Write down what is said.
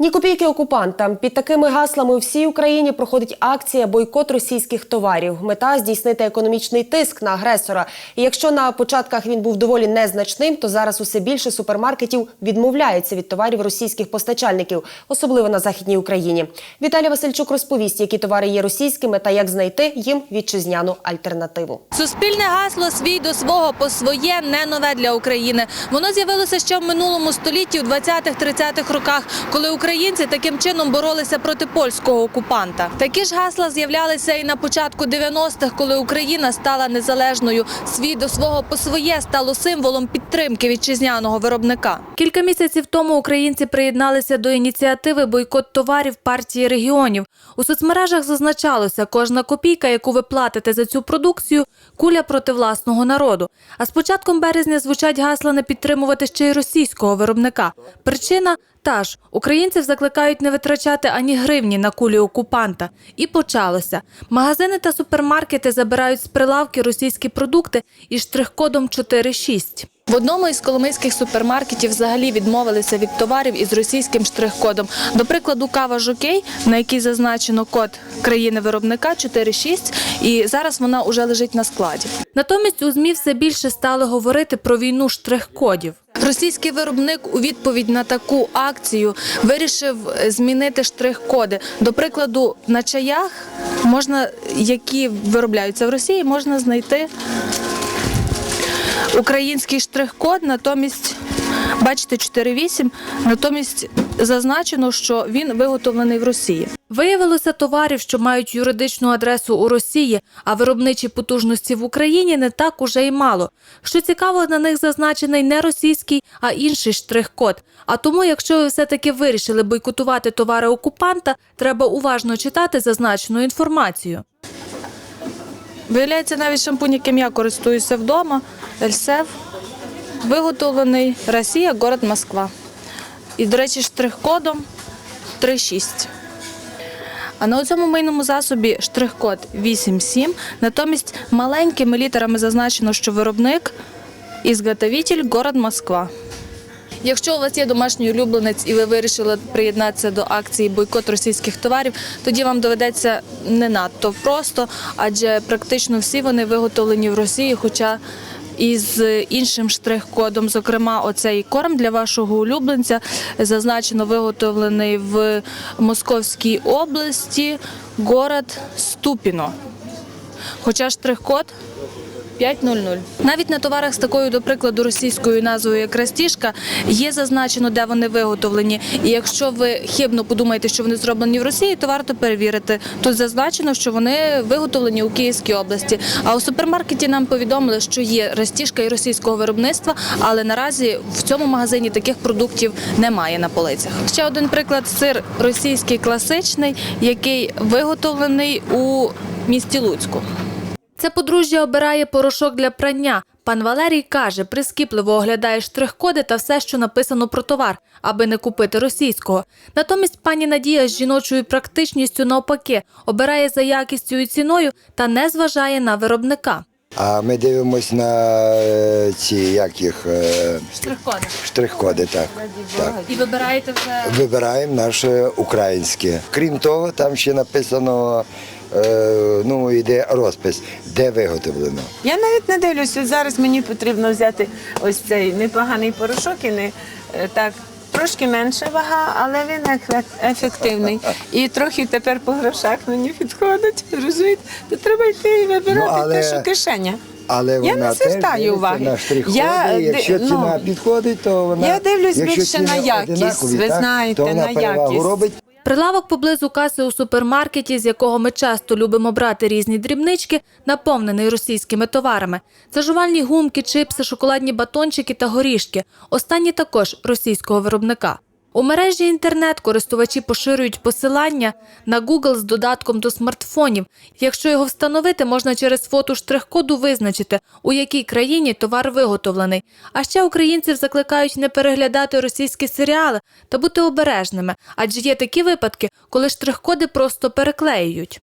Ні копійки окупантам під такими гаслами у всій Україні проходить акція бойкот російських товарів. Мета здійснити економічний тиск на агресора. І якщо на початках він був доволі незначним, то зараз усе більше супермаркетів відмовляється від товарів російських постачальників, особливо на західній Україні. Віталій Васильчук розповість, які товари є російськими та як знайти їм вітчизняну альтернативу. Суспільне гасло свій до свого по своє не нове для України. Воно з'явилося ще в минулому столітті, у 20-30-х роках, коли українці таким чином боролися проти польського окупанта. Такі ж гасла з'являлися і на початку 90-х, коли Україна стала незалежною. Свій до свого по своє стало символом підтримки вітчизняного виробника. Кілька місяців тому українці приєдналися до ініціативи бойкот товарів партії регіонів. У соцмережах зазначалося, кожна копійка, яку ви платите за цю продукцію, куля проти власного народу. А з початком березня звучать гасла не підтримувати ще й російського виробника. Причина та ж українців закликають не витрачати ані гривні на кулі окупанта. І почалося. Магазини та супермаркети забирають з прилавки російські продукти із штрих-кодом 4.6. В одному із коломийських супермаркетів взагалі відмовилися від товарів із російським штрих-кодом. До прикладу, кава Жокей, на якій зазначено код країни-виробника 4.6, і зараз вона уже лежить на складі. Натомість у ЗМІ все більше стали говорити про війну штрих-кодів. Російський виробник у відповідь на таку акцію вирішив змінити штрих-коди. До прикладу, на чаях можна, які виробляються в Росії, можна знайти український штрих-код, натомість, бачите, 4.8, натомість зазначено, що він виготовлений в Росії. Виявилося товарів, що мають юридичну адресу у Росії, а виробничі потужності в Україні не так уже й мало. Що цікаво, на них зазначений не російський, а інший штрих-код. А тому, якщо ви все-таки вирішили бойкотувати товари окупанта, треба уважно читати зазначену інформацію. Виявляється, навіть шампунь, яким я користуюся вдома, Ельсев, виготовлений Росія, город Москва. І, до речі, штрих-кодом 3.6. А на цьому мийному засобі штрих-код 8.7, натомість маленькими літерами зазначено, що виробник ізготовитель город Москва. Якщо у вас є домашній улюбленець і ви вирішили приєднатися до акції бойкот російських товарів, тоді вам доведеться не надто просто, адже практично всі вони виготовлені в Росії, хоча із іншим штрих-кодом, зокрема, оцей корм для вашого улюбленця зазначено виготовлений в Московській області, город Ступіно. Хоча штрих-код 5.00. Навіть на товарах з такою, до прикладу, російською назвою, як Растішка, є зазначено, де вони виготовлені. І якщо ви хибно подумаєте, що вони зроблені в Росії, то варто перевірити. Тут зазначено, що вони виготовлені у Київській області. А у супермаркеті нам повідомили, що є Растішка і російського виробництва, але наразі в цьому магазині таких продуктів немає на полицях. Ще один приклад сир російський класичний, який виготовлений у місті Луцьку. Це подружжя обирає порошок для прання. Пан Валерій каже, прискіпливо оглядає штрих-коди та все, що написано про товар, аби не купити російського. Натомість пані Надія з жіночою практичністю навпаки обирає за якістю і ціною та не зважає на виробника. А ми дивимось на е, ці як їх е, Штрих-коди. штрих-коди. Так, так. І вибираєте вже Вибираємо наше українське. Крім того, там ще написано, ну йде розпис, де виготовлено. Я навіть не дивлюся. Зараз мені потрібно взяти ось цей непоганий порошок і не е, так. Трошки менша вага, але він ефективний. І трохи тепер по грошах мені підходить. Розумієте? То треба йти і вибирати Ну, але- те, що кишеня. Але Я вона не звертаю уваги. на. Я, Якщо ціна ну, підходить, то вона я дивлюсь більше на якість, ви так, знаєте, то вона на якість. робить. Прилавок поблизу каси у супермаркеті, з якого ми часто любимо брати різні дрібнички, наповнений російськими товарами. Це жувальні гумки, чипси, шоколадні батончики та горішки. Останні також російського виробника. У мережі інтернет користувачі поширюють посилання на Google з додатком до смартфонів. Якщо його встановити, можна через фото штрих-коду визначити, у якій країні товар виготовлений. А ще українців закликають не переглядати російські серіали та бути обережними, адже є такі випадки, коли штрих-коди просто переклеюють.